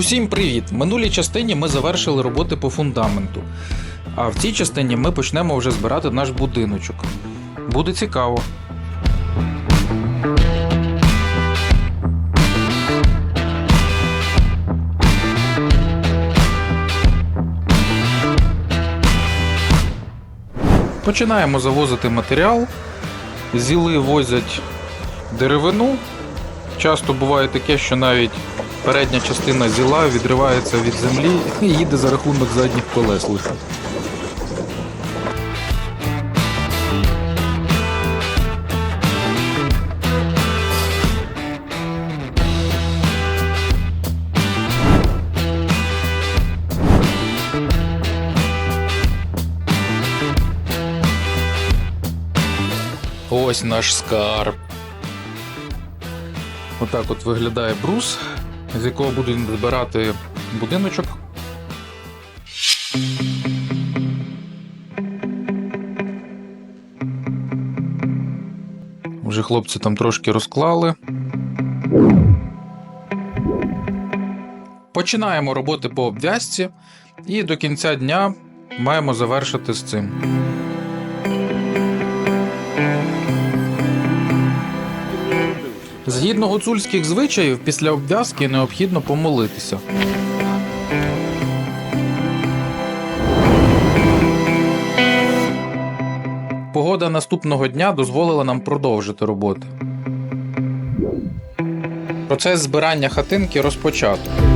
Усім привіт! В минулій частині ми завершили роботи по фундаменту. А в цій частині ми почнемо вже збирати наш будиночок. Буде цікаво. Починаємо завозити матеріал. Зіли возять деревину. Часто буває таке, що навіть передня частина зіла відривається від землі і їде за рахунок задніх колес лише. Ось наш скарб. Отак от виглядає брус, з якого будуть збирати будиночок. Вже хлопці там трошки розклали. Починаємо роботи по обв'язці і до кінця дня маємо завершити з цим. Згідно гуцульських звичаїв, після обв'язки необхідно помолитися. Погода наступного дня дозволила нам продовжити роботу. Процес збирання хатинки розпочато.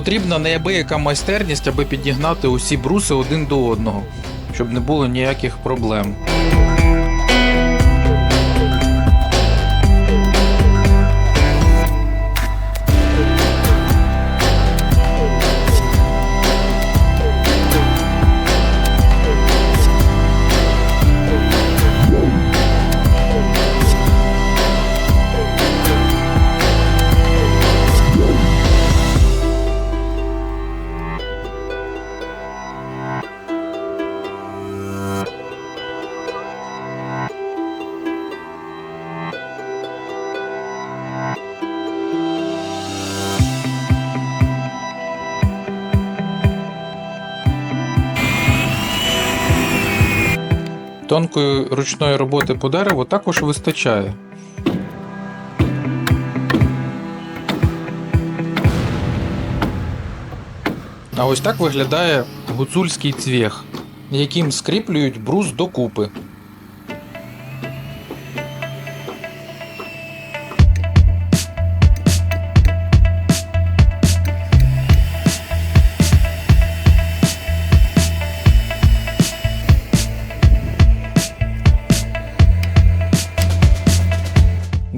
Потрібна неабияка майстерність, аби підігнати усі бруси один до одного, щоб не було ніяких проблем. Тонкої ручної роботи по дереву також вистачає. А ось так виглядає гуцульський цвіх, яким скріплюють брус докупи.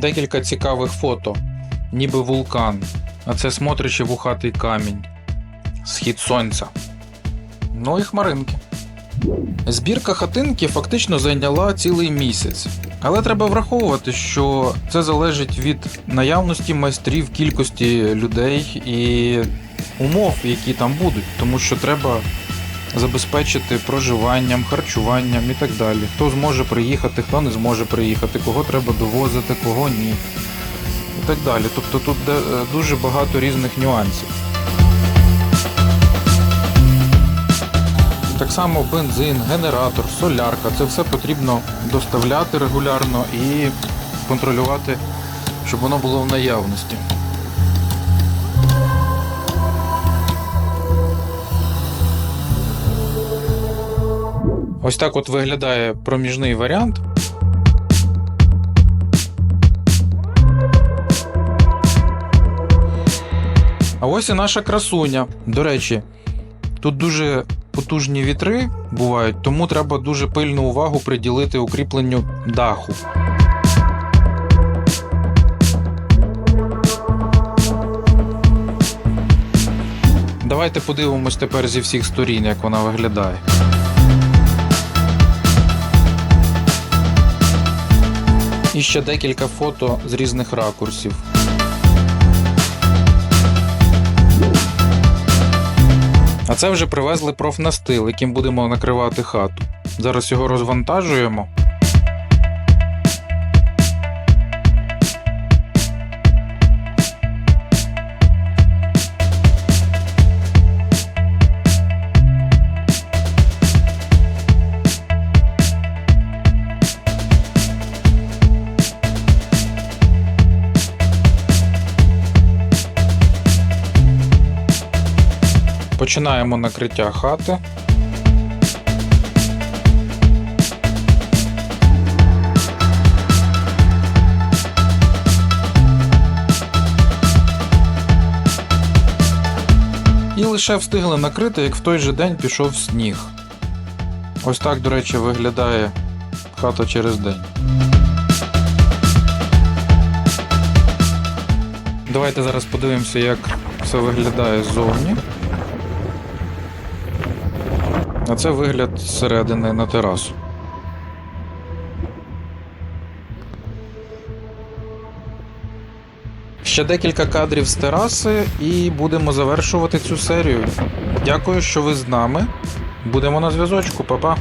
Декілька цікавих фото, ніби вулкан, а це смотрячи вухатий камінь, схід сонця. Ну і хмаринки. Збірка хатинки фактично зайняла цілий місяць. Але треба враховувати, що це залежить від наявності майстрів, кількості людей і умов, які там будуть, тому що треба забезпечити проживанням, харчуванням і так далі. Хто зможе приїхати, хто не зможе приїхати, кого треба довозити, кого ні. І так далі. Тобто тут е, дуже багато різних нюансів. Так само бензин, генератор, солярка це все потрібно доставляти регулярно і контролювати, щоб воно було в наявності. Ось так от виглядає проміжний варіант. А ось і наша красуня. До речі, тут дуже потужні вітри бувають, тому треба дуже пильну увагу приділити укріпленню даху. Давайте подивимось тепер зі всіх сторін, як вона виглядає. І ще декілька фото з різних ракурсів. А це вже привезли профнастил, яким будемо накривати хату. Зараз його розвантажуємо. Починаємо накриття хати. І лише встигли накрити, як в той же день пішов сніг. Ось так, до речі, виглядає хата через день. Давайте зараз подивимося, як все виглядає ззовні. А це вигляд зсередини на терасу. Ще декілька кадрів з тераси і будемо завершувати цю серію. Дякую, що ви з нами. Будемо на зв'язочку, Па-па.